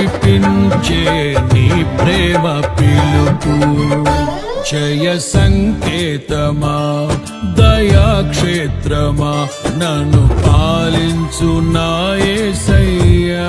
వినిపించే నీ ప్రేమ పిలుపు. జయ సంకేతమా దయాక్షేత్రమా నన్ను పాలించు నాయసయ్యా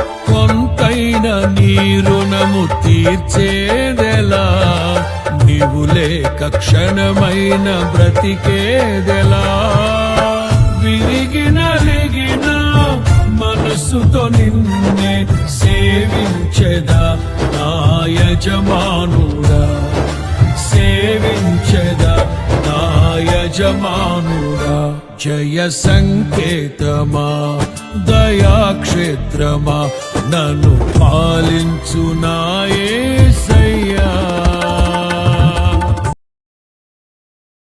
కొంతైన నీ రుణము తీర్చేదెలా? నీవు లేక క్షణమైన బ్రతికేదెలా? విరిగిన లిగిన మనసుతో నిన్నే సేవించెదా? నా యజమానుడా సేవించెదా? నా యజమానుడా జయ సంకేతమా? దయాక్షేత్రమా నను పాలించు నాయసయ్యా